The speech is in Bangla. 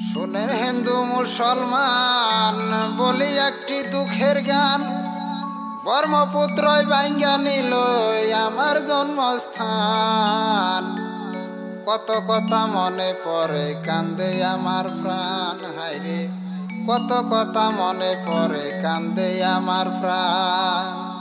শুনেন হিন্দু মুসলমান, বলি একটি দুঃখের গান বর্মপুত্রই বাইঙ্গা নিল আমার জন্মস্থান। কত কথা মনে পড়ে, কান্দে আমার প্রাণ। হায়রে, কত কথা মনে পড়ে, কান্দে আমার প্রাণ।